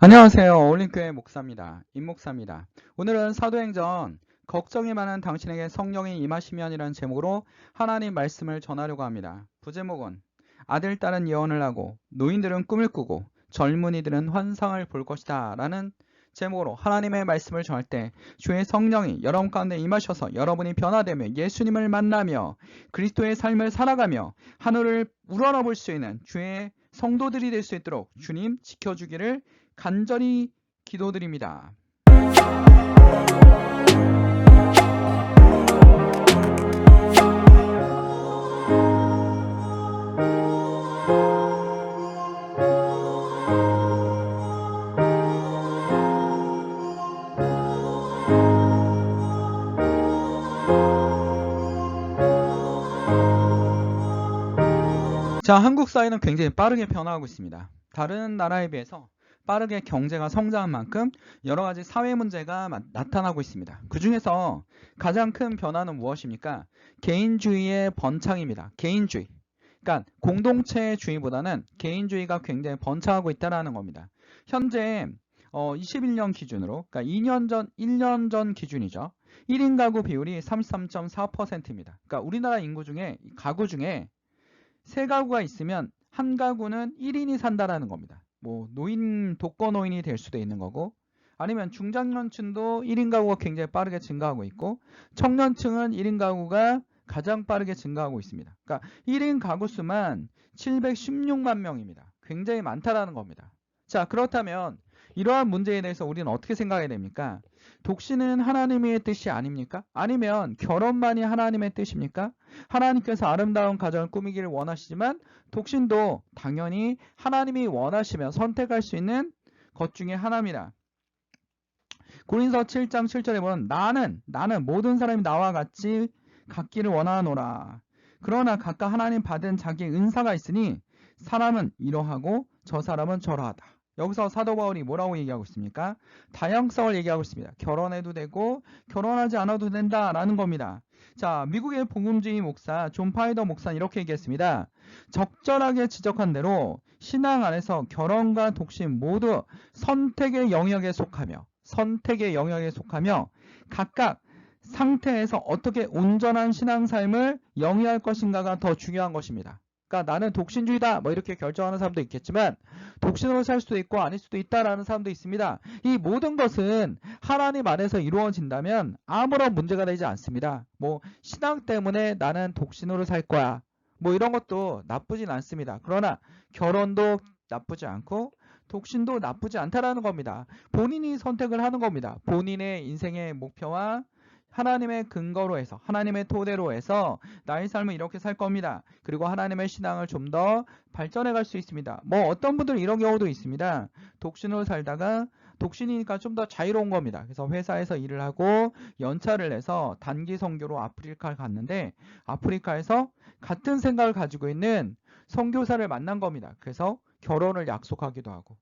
안녕하세요. 올림교회 목사입니다. 임목사입니다. 오늘은 사도행전 걱정이 많은 당신에게 성령이 임하시면이라는 제목으로 하나님 말씀을 전하려고 합니다. 부제목은 아들, 딸은 예언을 하고 노인들은 꿈을 꾸고 젊은이들은 환상을 볼 것이다 라는 제목으로 하나님의 말씀을 전할 때 주의 성령이 여러분 가운데 임하셔서 여러분이 변화되며 예수님을 만나며 그리스도의 삶을 살아가며 하늘을 우러러볼 수 있는 주의 성도들이 될 수 있도록 주님 지켜주기를 간절히 기도드립니다. 자, 한국 사회는 굉장히 빠르게 변화하고 있습니다. 다른 나라에 비해서 빠르게 경제가 성장한 만큼 여러 가지 사회 문제가 마- 나타나고 있습니다. 그 중에서 가장 큰 변화는 무엇입니까? 개인주의의 번창입니다. 개인주의. 그러니까 공동체주의보다는 개인주의가 굉장히 번창하고 있다는 겁니다. 현재 어, 21년 기준으로, 그러니까 2년 전, 1년 전 기준이죠. 1인 가구 비율이 33.4%입니다. 그러니까 우리나라 인구 중에 가구 중에 세 가구가 있으면 한 가구는 1인이 산다라는 겁니다. 뭐 노인 독거 노인이 될 수도 있는 거고 아니면 중장년층도 1인 가구가 굉장히 빠르게 증가하고 있고 청년층은 1인 가구가 가장 빠르게 증가하고 있습니다. 그러니까 1인 가구 수만 716만 명입니다. 굉장히 많다라는 겁니다. 자, 그렇다면 이러한 문제에 대해서 우리는 어떻게 생각해야 됩니까? 독신은 하나님의 뜻이 아닙니까? 아니면 결혼만이 하나님의 뜻입니까? 하나님께서 아름다운 가정을 꾸미기를 원하시지만 독신도 당연히 하나님이 원하시면 선택할 수 있는 것 중에 하나입니다. 고린서 7장 7절에 보면 나는 나는 모든 사람이 나와 같이 갖기를 원하노라. 그러나 각각 하나님 받은 자기의 은사가 있으니 사람은 이러하고 저 사람은 저러하다. 여기서 사도 바울이 뭐라고 얘기하고 있습니까? 다양성을 얘기하고 있습니다. 결혼해도 되고 결혼하지 않아도 된다라는 겁니다. 자, 미국의 복음주의 목사 존 파이더 목사는 이렇게 얘기했습니다. 적절하게 지적한 대로 신앙 안에서 결혼과 독신 모두 선택의 영역에 속하며 선택의 영역에 속하며 각각 상태에서 어떻게 온전한 신앙 삶을 영위할 것인가가 더 중요한 것입니다. 그러니까 나는 독신주의다 뭐 이렇게 결정하는 사람도 있겠지만 독신으로 살 수도 있고 아닐 수도 있다라는 사람도 있습니다. 이 모든 것은 하나님 안에서 이루어진다면 아무런 문제가 되지 않습니다. 뭐 신앙 때문에 나는 독신으로 살 거야. 뭐 이런 것도 나쁘진 않습니다. 그러나 결혼도 나쁘지 않고 독신도 나쁘지 않다라는 겁니다. 본인이 선택을 하는 겁니다. 본인의 인생의 목표와 하나님의 근거로 해서 하나님의 토대로 해서 나의 삶을 이렇게 살 겁니다. 그리고 하나님의 신앙을 좀 더 발전해 갈 수 있습니다. 뭐 어떤 분들은 이런 경우도 있습니다. 독신으로 살다가 독신이니까 좀 더 자유로운 겁니다. 그래서 회사에서 일을 하고 연차를 내서 단기 선교로 아프리카를 갔는데 아프리카에서 같은 생각을 가지고 있는 선교사를 만난 겁니다. 그래서 결혼을 약속하기도 하고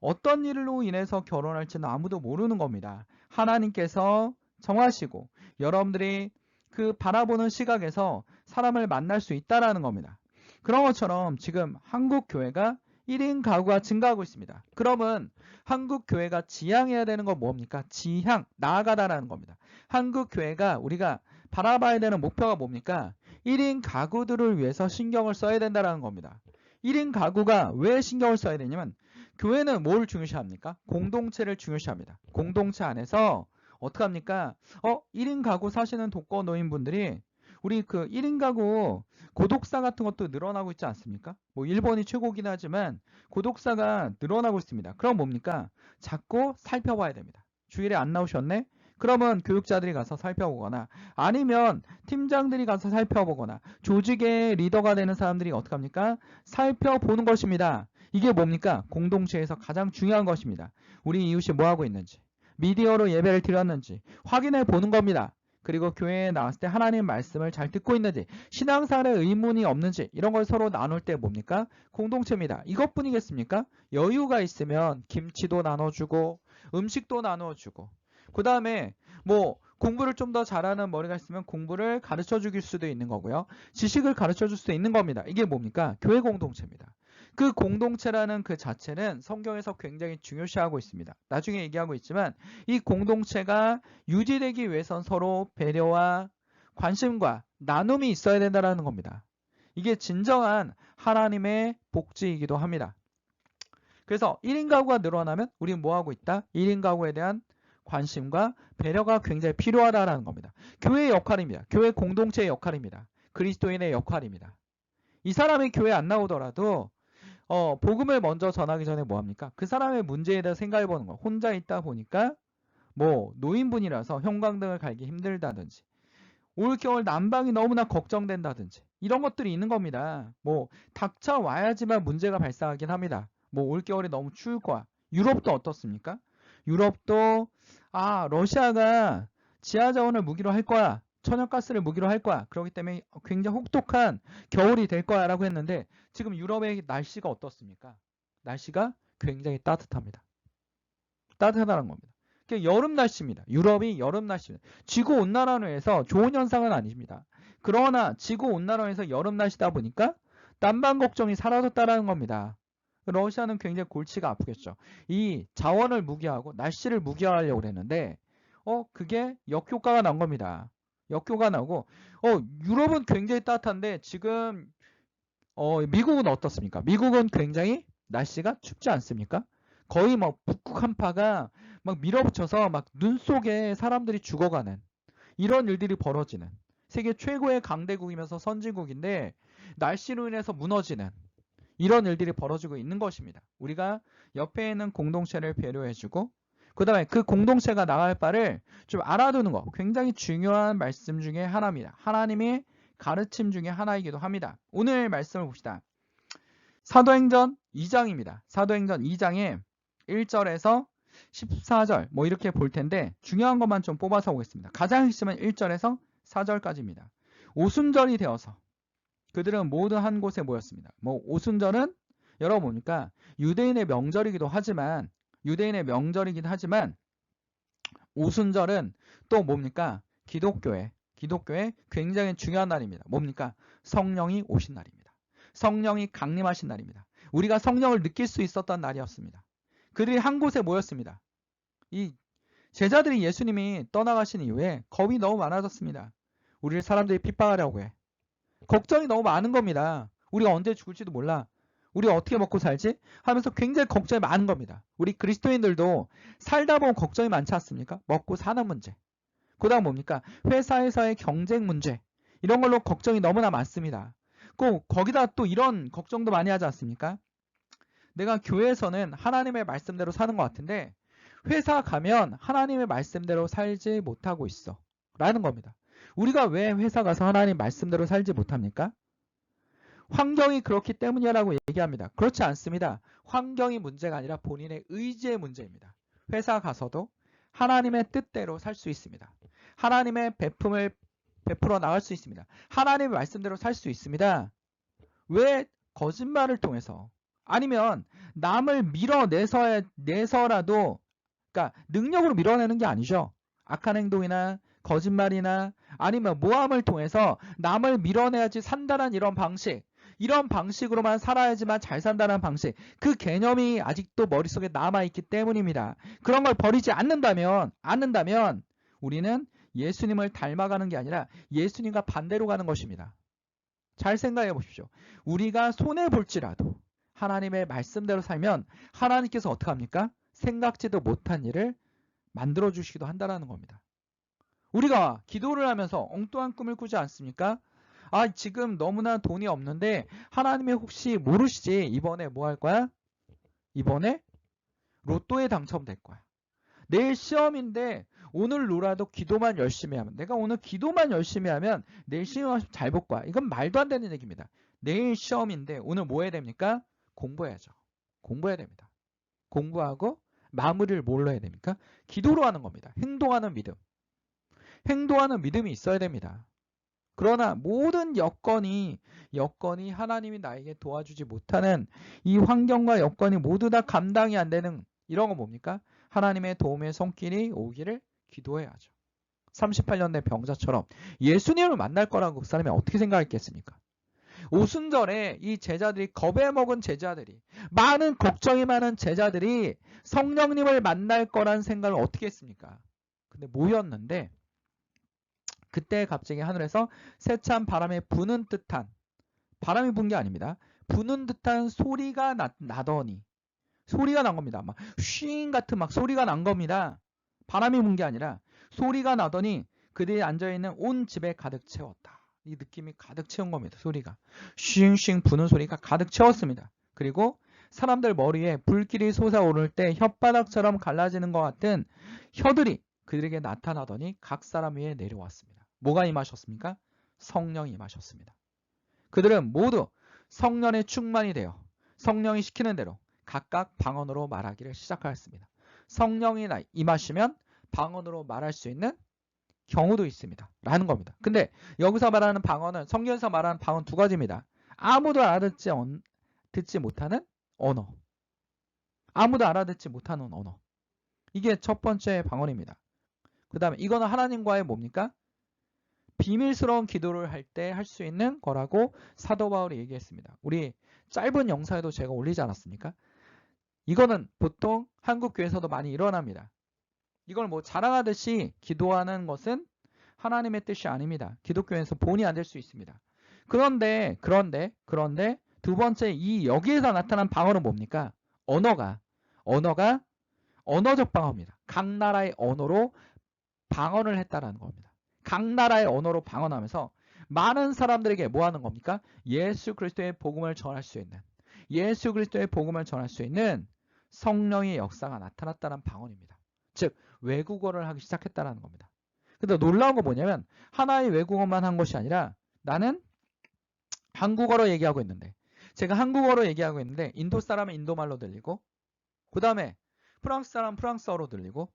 어떤 일로 인해서 결혼할지는 아무도 모르는 겁니다. 하나님께서 정하시고 여러분들이 그 바라보는 시각에서 사람을 만날 수 있다라는 겁니다. 그런 것처럼 지금 한국 교회가 1인 가구가 증가하고 있습니다. 그러면 한국 교회가 지향해야 되는 건 뭡니까? 지향, 나아가다라는 겁니다. 한국 교회가 우리가 바라봐야 되는 목표가 뭡니까? 1인 가구들을 위해서 신경을 써야 된다라는 겁니다. 1인 가구가 왜 신경을 써야 되냐면 교회는 뭘 중요시합니까? 공동체를 중요시합니다. 공동체 안에서 어떻게 합니까? 어, 1인 가구 사시는 독거 노인분들이 우리 그 1인 가구 고독사 같은 것도 늘어나고 있지 않습니까? 뭐 일본이 최고긴 하지만 고독사가 늘어나고 있습니다. 그럼 뭡니까? 자꾸 살펴봐야 됩니다. 주일에 안 나오셨네? 그러면 교육자들이 가서 살펴보거나 아니면 팀장들이 가서 살펴보거나 조직의 리더가 되는 사람들이 어떻게 합니까? 살펴보는 것입니다. 이게 뭡니까? 공동체에서 가장 중요한 것입니다. 우리 이웃이 뭐 하고 있는지, 미디어로 예배를 드렸는지 확인해 보는 겁니다. 그리고 교회에 나왔을 때 하나님 말씀을 잘 듣고 있는지, 신앙생활에 의문이 없는지 이런 걸 서로 나눌 때 뭡니까? 공동체입니다. 이것뿐이겠습니까? 여유가 있으면 김치도 나눠주고 음식도 나눠주고 그 다음에 뭐 공부를 좀 더 잘하는 머리가 있으면 공부를 가르쳐 주길 수도 있는 거고요. 지식을 가르쳐 줄 수도 있는 겁니다. 이게 뭡니까? 교회 공동체입니다. 그 공동체라는 그 자체는 성경에서 굉장히 중요시하고 있습니다. 나중에 얘기하고 있지만 이 공동체가 유지되기 위해선 서로 배려와 관심과 나눔이 있어야 된다는 겁니다. 이게 진정한 하나님의 복지이기도 합니다. 그래서 1인 가구가 늘어나면 우리는 뭐 하고 있다? 1인 가구에 대한 관심과 배려가 굉장히 필요하다는 겁니다. 교회의 역할입니다. 교회 공동체의 역할입니다. 그리스도인의 역할입니다. 이 사람이 교회 안 나오더라도 어, 복음을 먼저 전하기 전에 뭐 합니까? 그 사람의 문제에 대해 생각해 보는 거. 혼자 있다 보니까 뭐 노인분이라서 형광등을 갈기 힘들다든지 올겨울 난방이 너무나 걱정된다든지 이런 것들이 있는 겁니다. 뭐 닥쳐와야지만 문제가 발생하긴 합니다. 뭐 올겨울이 너무 추울 거야. 유럽도 어떻습니까? 유럽도 아 러시아가 지하 자원을 무기로 할 거야. 천연가스를 무기로 할 거야. 그렇기 때문에 굉장히 혹독한 겨울이 될 거야 라고 했는데 지금 유럽의 날씨가 어떻습니까? 날씨가 굉장히 따뜻합니다. 따뜻하다는 겁니다. 여름 날씨입니다. 유럽이 여름 날씨입니다. 지구 온난화에서 좋은 현상은 아닙니다. 그러나 지구 온난화에서 여름 날씨다 보니까 난방 걱정이 사라졌다라는 겁니다. 러시아는 굉장히 골치가 아프겠죠. 이 자원을 무기하고 날씨를 무기화하려고 그랬는데 어 그게 역효과가 난 겁니다. 역효가 나고 어 유럽은 굉장히 따뜻한데 지금 어 미국은 어떻습니까? 미국은 굉장히 날씨가 춥지 않습니까? 거의 막 북극 한파가 막 밀어붙여서 막 눈 속에 사람들이 죽어가는 이런 일들이 벌어지는 세계 최고의 강대국이면서 선진국인데 날씨로 인해서 무너지는 이런 일들이 벌어지고 있는 것입니다. 우리가 옆에 있는 공동체를 배려해주고 그 다음에 그 공동체가 나갈 바를 좀 알아두는 거 굉장히 중요한 말씀 중에 하나입니다. 하나님의 가르침 중에 하나이기도 합니다. 오늘 말씀을 봅시다. 사도행전 2장입니다. 사도행전 2장에 1절에서 14절 뭐 이렇게 볼 텐데 중요한 것만 좀 뽑아서 보겠습니다. 가장 핵심은 1절에서 4절까지입니다. 오순절이 되어서 그들은 모두 한 곳에 모였습니다. 뭐 오순절은 여러분 보니까 유대인의 명절이기도 하지만 유대인의 명절이긴 하지만 오순절은 또 뭡니까? 기독교의 기독교의 굉장히 중요한 날입니다. 뭡니까? 성령이 오신 날입니다. 성령이 강림하신 날입니다. 우리가 성령을 느낄 수 있었던 날이었습니다. 그들이 한 곳에 모였습니다. 이 제자들이 예수님이 떠나가신 이후에 겁이 너무 많아졌습니다. 우리를 사람들이 핍박하려고 해. 걱정이 너무 많은 겁니다. 우리가 언제 죽을지도 몰라. 우리가 어떻게 먹고 살지? 하면서 굉장히 걱정이 많은 겁니다. 우리 그리스도인들도 살다 보면 걱정이 많지 않습니까? 먹고 사는 문제. 그 다음 뭡니까? 회사에서의 경쟁 문제. 이런 걸로 걱정이 너무나 많습니다. 꼭 거기다 또 이런 걱정도 많이 하지 않습니까? 내가 교회에서는 하나님의 말씀대로 사는 것 같은데 회사 가면 하나님의 말씀대로 살지 못하고 있어. 라는 겁니다. 우리가 왜 회사 가서 하나님 말씀대로 살지 못합니까? 환경이 그렇기 때문이라고 얘기합니다. 그렇지 않습니다. 환경이 문제가 아니라 본인의 의지의 문제입니다. 회사 가서도 하나님의 뜻대로 살 수 있습니다. 하나님의 베품을 베풀어 나갈 수 있습니다. 하나님의 말씀대로 살 수 있습니다. 왜 거짓말을 통해서 아니면 남을 밀어내서 내서라도 그러니까 능력으로 밀어내는 게 아니죠. 악한 행동이나 거짓말이나 아니면 모함을 통해서 남을 밀어내야지 산다는 이런 방식 이런 방식으로만 살아야지만 잘 산다는 방식 그 개념이 아직도 머릿속에 남아있기 때문입니다. 그런 걸 버리지 않는다면 않는다면 우리는 예수님을 닮아가는 게 아니라 예수님과 반대로 가는 것입니다. 잘 생각해 보십시오. 우리가 손해 볼지라도 하나님의 말씀대로 살면 하나님께서 어떻게 합니까? 생각지도 못한 일을 만들어 주시기도 한다는 겁니다. 우리가 기도를 하면서 엉뚱한 꿈을 꾸지 않습니까? 아, 지금 너무나 돈이 없는데 하나님이 혹시 모르시지 이번에 뭐 할 거야? 이번에 로또에 당첨될 거야. 내일 시험인데 오늘 놀아도 기도만 열심히 하면 내가 오늘 기도만 열심히 하면 내일 시험 잘 볼 거야. 이건 말도 안 되는 얘기입니다. 내일 시험인데 오늘 뭐 해야 됩니까? 공부해야죠. 공부해야 됩니다. 공부하고 마무리를 뭘로 해야 됩니까? 기도로 하는 겁니다. 행동하는 믿음. 행동하는 믿음이 있어야 됩니다. 그러나 모든 여건이 여건이 하나님이 나에게 도와주지 못하는 이 환경과 여건이 모두 다 감당이 안 되는 이런 건 뭡니까? 하나님의 도움의 손길이 오기를 기도해야죠. 38년 된 병자처럼 예수님을 만날 거라고 그 사람이 어떻게 생각했겠습니까? 오순절에 이 제자들이 겁에 먹은 제자들이 많은 걱정이 많은 제자들이 성령님을 만날 거란 생각을 어떻게 했습니까? 근데 모였는데 그때 갑자기 하늘에서 세찬 바람에 부는 듯한 바람이 분 게 아닙니다. 부는 듯한 소리가 나, 나더니 소리가 난 겁니다. 막 쉥 같은 막 소리가 난 겁니다. 바람이 분 게 아니라 소리가 나더니 그들이 앉아있는 온 집에 가득 채웠다. 이 느낌이 가득 채운 겁니다. 소리가. 쉥쉥 부는 소리가 가득 채웠습니다. 그리고 사람들 머리에 불길이 솟아오를 때 혓바닥처럼 갈라지는 것 같은 혀들이 그들에게 나타나더니 각 사람 위에 내려왔습니다. 뭐가 임하셨습니까? 성령이 임하셨습니다. 그들은 모두 성령의 충만이 되어 성령이 시키는 대로 각각 방언으로 말하기를 시작하였습니다. 성령이 임하시면 방언으로 말할 수 있는 경우도 있습니다. 라는 겁니다. 근데 여기서 말하는 방언은 성경에서 말하는 방언 두 가지입니다. 아무도 알아듣지 듣지 못하는 언어. 아무도 알아듣지 못하는 언어. 이게 첫 번째 방언입니다. 그 다음에 이거는 하나님과의 뭡니까? 비밀스러운 기도를 할 때 할 수 있는 거라고 사도 바울이 얘기했습니다. 우리 짧은 영상에도 제가 올리지 않았습니까? 이거는 보통 한국 교회에서도 많이 일어납니다. 이걸 뭐 자랑하듯이 기도하는 것은 하나님의 뜻이 아닙니다. 기독교에서 본이 안 될 수 있습니다. 그런데 그런데 그런데 두 번째 이 여기에서 나타난 방언은 뭡니까? 언어가 언어가 언어적 방어입니다. 각 나라의 언어로 방언을 했다라는 겁니다. 각 나라의 언어로 방언하면서 많은 사람들에게 뭐 하는 겁니까? 예수 그리스도의 복음을 전할 수 있는 예수 그리스도의 복음을 전할 수 있는 성령의 역사가 나타났다는 방언입니다. 즉 외국어를 하기 시작했다는 겁니다. 근데 놀라운 거 뭐냐면 하나의 외국어만 한 것이 아니라 나는 한국어로 얘기하고 있는데 제가 한국어로 얘기하고 있는데 인도 사람은 인도말로 들리고 그 다음에 프랑스 사람 은 프랑스어로 들리고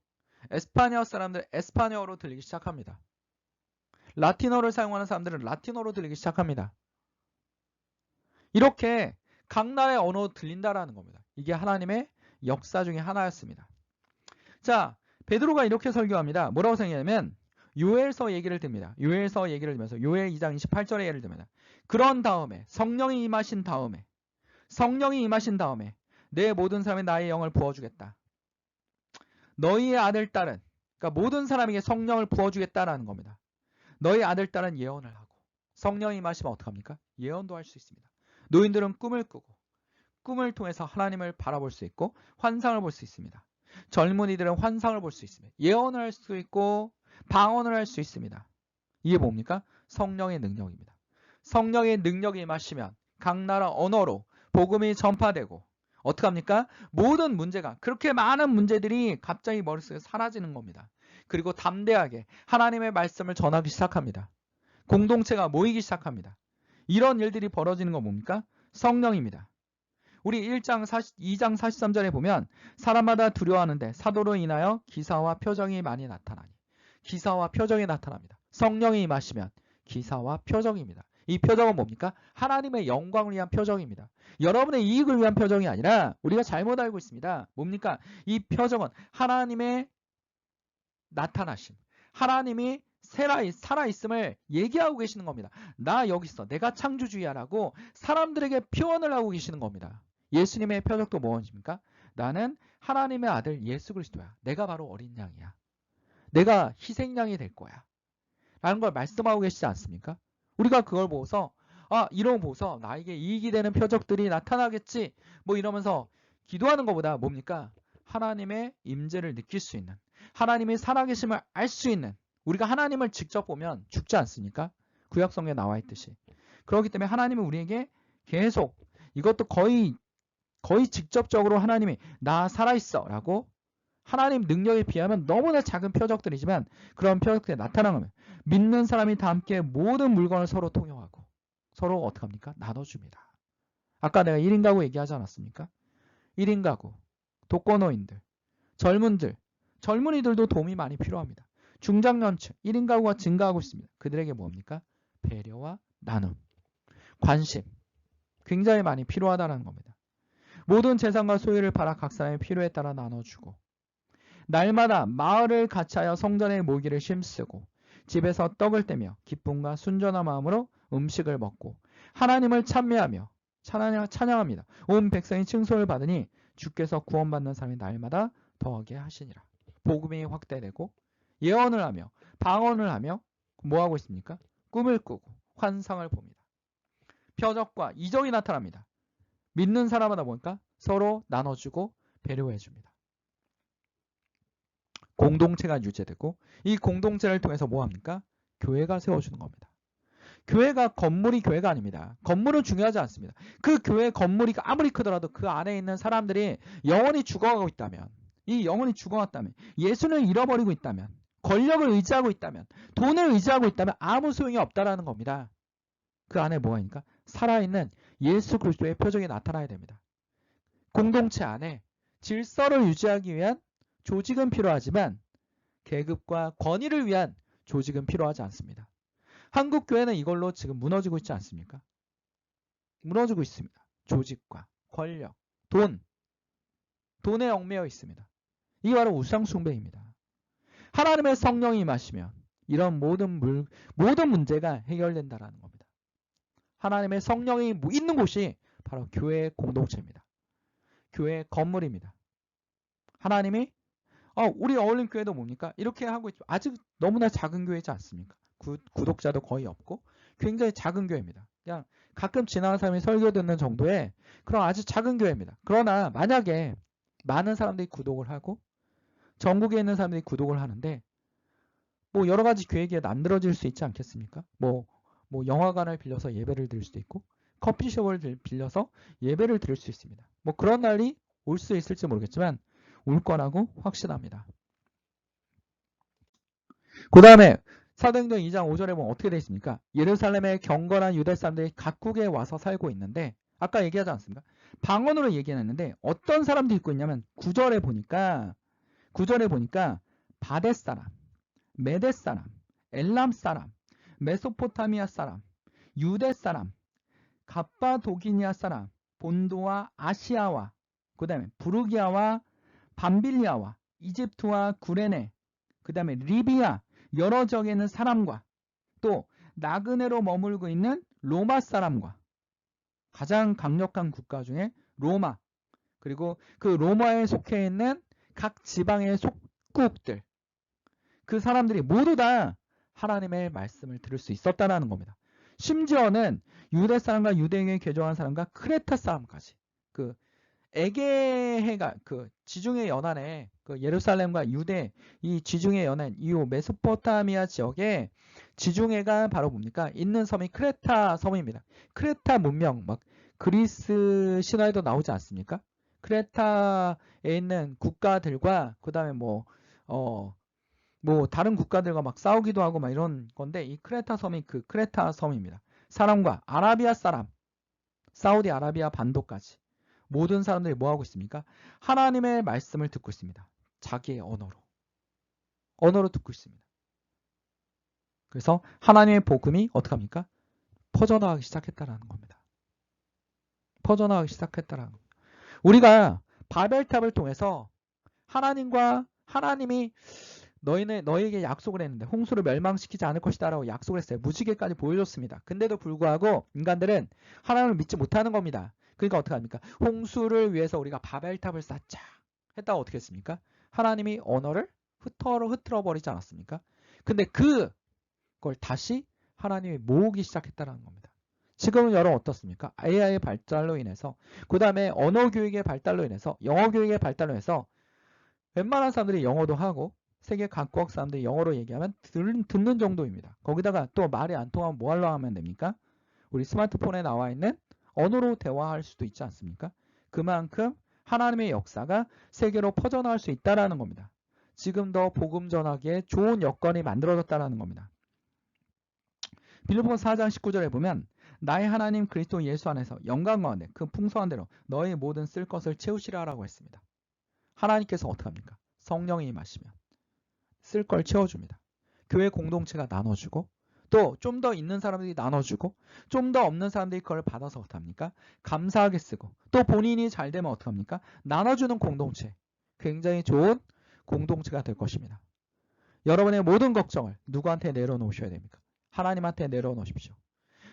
에스파니아 사람들 에스파니어로 들리기 시작합니다. 라틴어를 사용하는 사람들은 라틴어로 들리기 시작합니다. 이렇게 각 나라의 언어 들린다라는 겁니다. 이게 하나님의 역사 중에 하나였습니다. 자, 베드로가 이렇게 설교합니다. 뭐라고 생각하냐면 요엘서 얘기를 듭니다. 요엘서 얘기를 들면서 요엘 2장 28절에 예를 듭니다. 그런 다음에 성령이 임하신 다음에 성령이 임하신 다음에 내 모든 사람의 나의 영을 부어주겠다. 너희의 아들 딸은 그러니까 모든 사람에게 성령을 부어주겠다라는 겁니다. 너희 아들 딸은 예언을 하고 성령이 임하시면 어떡합니까? 예언도 할 수 있습니다. 노인들은 꿈을 꾸고 꿈을 통해서 하나님을 바라볼 수 있고 환상을 볼 수 있습니다. 젊은이들은 환상을 볼 수 있습니다. 예언을 할 수 있고 방언을 할 수 있습니다. 이게 뭡니까? 성령의 능력입니다. 성령의 능력이 임하시면 각 나라 언어로 복음이 전파되고 어떡합니까? 모든 문제가 그렇게 많은 문제들이 갑자기 머릿속에 사라지는 겁니다. 그리고 담대하게 하나님의 말씀을 전하기 시작합니다. 공동체가 모이기 시작합니다. 이런 일들이 벌어지는 건 뭡니까? 성령입니다. 우리 1장 40, 2장 43절에 보면 사람마다 두려워하는데 사도로 인하여 기사와 표정이 많이 나타나니 기사와 표정이 나타납니다. 성령이 임하시면 기사와 표정입니다. 이 표정은 뭡니까? 하나님의 영광을 위한 표정입니다. 여러분의 이익을 위한 표정이 아니라 우리가 잘못 알고 있습니다. 뭡니까? 이 표정은 하나님의 나타나심, 하나님이 살아있음을 얘기하고 계시는 겁니다. 나 여기 있어. 내가 창조주의야라고 사람들에게 표현을 하고 계시는 겁니다. 예수님의 표적도 무엇입니까? 나는 하나님의 아들 예수 그리스도야. 내가 바로 어린 양이야. 내가 희생양이 될 거야. 라는 걸 말씀하고 계시지 않습니까? 우리가 그걸 보고서 아 이런 거 보고서 나에게 이익이 되는 표적들이 나타나겠지 뭐 이러면서 기도하는 것보다 뭡니까? 하나님의 임재를 느낄 수 있는 하나님의 살아계심을 알 수 있는 우리가 하나님을 직접 보면 죽지 않습니까? 구약성에 나와 있듯이 그렇기 때문에 하나님은 우리에게 계속 이것도 거의 거의 직접적으로 하나님이 나 살아있어 라고 하나님 능력에 비하면 너무나 작은 표적들이지만 그런 표적들이 나타나면 믿는 사람이 다 함께 모든 물건을 서로 통용하고 서로 어떻게 합니까? 나눠줍니다. 아까 내가 1인 가구 얘기하지 않았습니까? 1인 가구, 독거노인들, 젊은들, 젊은이들도 도움이 많이 필요합니다. 중장년층, 1인 가구가 증가하고 있습니다. 그들에게 뭡니까? 배려와 나눔, 관심 굉장히 많이 필요하다는 겁니다. 모든 재산과 소유를 팔아 각 사람의 필요에 따라 나눠주고 날마다 마을을 같이하여 성전에 모기를 심쓰고 집에서 떡을 떼며 기쁨과 순전한 마음으로 음식을 먹고 하나님을 찬미하며 찬양, 찬양합니다. 온 백성이 칭송을 받으니 주께서 구원받는 사람이 날마다 더하게 하시니라. 복음이 확대되고 예언을 하며 방언을 하며 뭐 하고 있습니까? 꿈을 꾸고 환상을 봅니다. 표적과 이적이 나타납니다. 믿는 사람마다 보니까 서로 나눠주고 배려해 줍니다. 공동체가 유지되고 이 공동체를 통해서 뭐 합니까? 교회가 세워주는 겁니다. 교회가 건물이 교회가 아닙니다. 건물은 중요하지 않습니다. 그 교회 건물이 아무리 크더라도 그 안에 있는 사람들이 영원히 죽어가고 있다면 이 영혼이 죽어갔다면 예수를 잃어버리고 있다면 권력을 의지하고 있다면 돈을 의지하고 있다면 아무 소용이 없다라는 겁니다. 그 안에 뭐가 있니까 살아있는 예수 그리스도의 표적이 나타나야 됩니다. 공동체 안에 질서를 유지하기 위한 조직은 필요하지만 계급과 권위를 위한 조직은 필요하지 않습니다. 한국 교회는 이걸로 지금 무너지고 있지 않습니까? 무너지고 있습니다. 조직과 권력, 돈, 돈에 얽매여 있습니다. 이게 바로 우상 숭배입니다. 하나님의 성령이 임하시면 이런 모든 물, 모든 문제가 해결된다라는 겁니다. 하나님의 성령이 있는 곳이 바로 교회의 공동체입니다. 교회의 건물입니다. 하나님이 어, 우리 어울림 교회도 뭡니까? 이렇게 하고 있죠. 아직 너무나 작은 교회지 않습니까? 구, 구독자도 거의 없고 굉장히 작은 교회입니다. 그냥 가끔 지나가는 사람이 설교 듣는 정도의 그런 아주 작은 교회입니다. 그러나 만약에 많은 사람들이 구독을 하고 전국에 있는 사람들이 구독을 하는데 뭐 여러 가지 계획이 만들어질 수 있지 않겠습니까? 뭐, 뭐 영화관을 빌려서 예배를 드릴 수도 있고 커피숍을 빌려서 예배를 드릴 수 있습니다. 뭐 그런 날이 올 수 있을지 모르겠지만 올 거라고 확신합니다. 그 다음에 사도행전 2장 5절에 보면 어떻게 되어 있습니까? 예루살렘에 경건한 유대 사람들이 각국에 와서 살고 있는데 아까 얘기하지 않습니까? 방언으로 얘기했는데 어떤 사람들이 있고 있냐면 9절에 보니까 9절에 보니까 바데 사람, 메데 사람, 엘람 사람, 메소포타미아 사람, 유대 사람, 갑바도기니아 사람, 본도와 아시아와 그 다음에 부르기아와 밤빌리아와 이집트와 구레네 그 다음에 리비아 여러 지역에 있는 사람과 또 나그네로 머물고 있는 로마 사람과 가장 강력한 국가 중에 로마 그리고 그 로마에 속해 있는 각 지방의 속국들 그 사람들이 모두 다 하나님의 말씀을 들을 수 있었다는 겁니다. 심지어는 유대 사람과 유대인에 개종한 사람과 크레타 사람까지 그 에게해가 그 지중해 연안에 그 예루살렘과 유대 이 지중해 연안 이후 메소포타미아 지역에 지중해가 바로 뭡니까? 있는 섬이 크레타 섬입니다. 크레타 문명 막 그리스 신화에도 나오지 않습니까? 크레타에 있는 국가들과 그 다음에 뭐 어, 뭐 다른 국가들과 막 싸우기도 하고 막 이런 건데 이 크레타 섬이 그 크레타 섬입니다. 사람과 아라비아 사람, 사우디 아라비아 반도까지 모든 사람들이 뭐 하고 있습니까? 하나님의 말씀을 듣고 있습니다. 자기의 언어로. 언어로 듣고 있습니다. 그래서 하나님의 복음이 어떻게 합니까? 퍼져나가기 시작했다라는 겁니다. 퍼져나가기 시작했다라는 겁니다. 우리가 바벨탑을 통해서 하나님과 하나님이 너희는 너에게 약속을 했는데 홍수를 멸망시키지 않을 것이다라고 약속을 했어요. 무지개까지 보여줬습니다. 근데도 불구하고 인간들은 하나님을 믿지 못하는 겁니다. 그러니까 어떻게 합니까? 홍수를 위해서 우리가 바벨탑을 쌓자 했다가 어떻게 했습니까? 하나님이 언어를 흩어로 흐트러 버리지 않았습니까? 근데 그걸 다시 하나님이 모으기 시작했다는 겁니다. 지금은 여러분 어떻습니까? AI의 발달로 인해서 그 다음에 언어 교육의 발달로 인해서 영어 교육의 발달로 인해서 웬만한 사람들이 영어도 하고 세계 각국 사람들이 영어로 얘기하면 듣는 정도입니다. 거기다가 또 말이 안 통하면 뭐 하려 하면 됩니까? 우리 스마트폰에 나와 있는 언어로 대화할 수도 있지 않습니까? 그만큼 하나님의 역사가 세계로 퍼져나갈 수 있다라는 겁니다. 지금 더 복음 전하기에 좋은 여건이 만들어졌다라는 겁니다. 빌립보 4장 19절에 보면 나의 하나님 그리스도 예수 안에서 영광 가운데 그 풍성한 대로 너의 모든 쓸 것을 채우시라라고 했습니다. 하나님께서 어떻게 합니까? 성령이 임하시면 쓸 걸 채워줍니다. 교회 공동체가 나눠주고 또 좀 더 있는 사람들이 나눠주고 좀 더 없는 사람들이 그걸 받아서 어떡합니까? 감사하게 쓰고 또 본인이 잘 되면 어떡합니까? 나눠주는 공동체 굉장히 좋은 공동체가 될 것입니다. 여러분의 모든 걱정을 누구한테 내려놓으셔야 됩니까? 하나님한테 내려놓으십시오.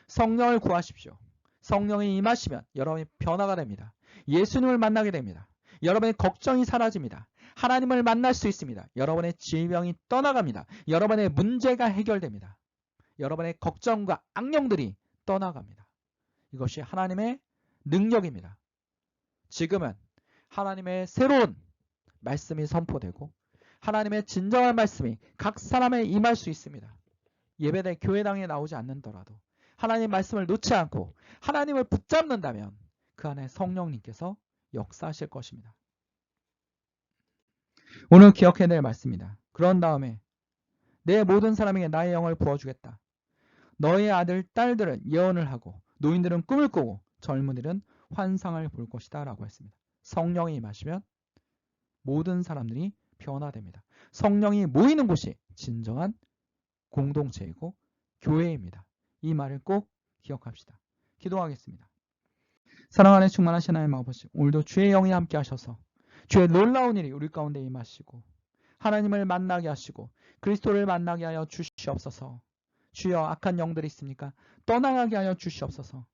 성령을 구하십시오. 성령이 임하시면 여러분이 변화가 됩니다. 예수님을 만나게 됩니다. 여러분의 걱정이 사라집니다. 하나님을 만날 수 있습니다. 여러분의 질병이 떠나갑니다. 여러분의 문제가 해결됩니다. 여러분의 걱정과 악령들이 떠나갑니다. 이것이 하나님의 능력입니다. 지금은 하나님의 새로운 말씀이 선포되고 하나님의 진정한 말씀이 각 사람에 임할 수 있습니다. 예배대 교회당에 나오지 않는더라도 하나님 말씀을 놓지 않고 하나님을 붙잡는다면 그 안에 성령님께서 역사하실 것입니다. 오늘 기억해야 될 말씀입니다. 그런 다음에 내 모든 사람에게 나의 영을 부어주겠다. 너의 아들, 딸들은 예언을 하고 노인들은 꿈을 꾸고 젊은이들은 환상을 볼 것이다 라고 했습니다. 성령이 임하시면 모든 사람들이 변화됩니다. 성령이 모이는 곳이 진정한 공동체이고 교회입니다. 이 말을 꼭 기억합시다. 기도하겠습니다. 사랑하는 충만하신 하나님 아버지 오늘도 주의 영이 함께 하셔서 주의 놀라운 일이 우리 가운데 임하시고 하나님을 만나게 하시고 그리스도를 만나게 하여 주시옵소서 주여 악한 영들이 있습니까? 떠나가게 하여 주시옵소서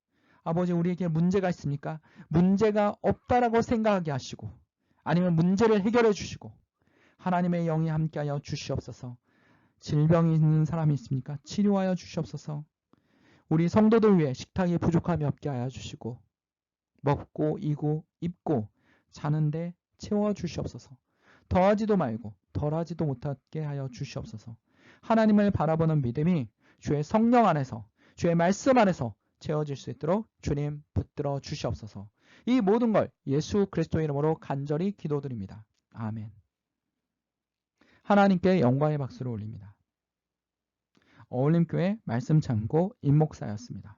아버지 우리에게 문제가 있습니까? 문제가 없다라고 생각하게 하시고 아니면 문제를 해결해 주시고 하나님의 영이 함께하여 주시옵소서 질병이 있는 사람이 있습니까? 치료하여 주시옵소서 우리 성도들 위해 식탁이 부족함이 없게 하여 주시고 먹고 이고 입고 자는데 채워 주시옵소서 더하지도 말고 덜하지도 못하게 하여 주시옵소서 하나님을 바라보는 믿음이 주의 성령 안에서 주의 말씀 안에서 채워질 수 있도록 주님 붙들어 주시옵소서. 이 모든 걸 예수 그리스도 이름으로 간절히 기도드립니다. 아멘. 하나님께 영광의 박수를 올립니다. 어울림교회 말씀 창고 임목사였습니다.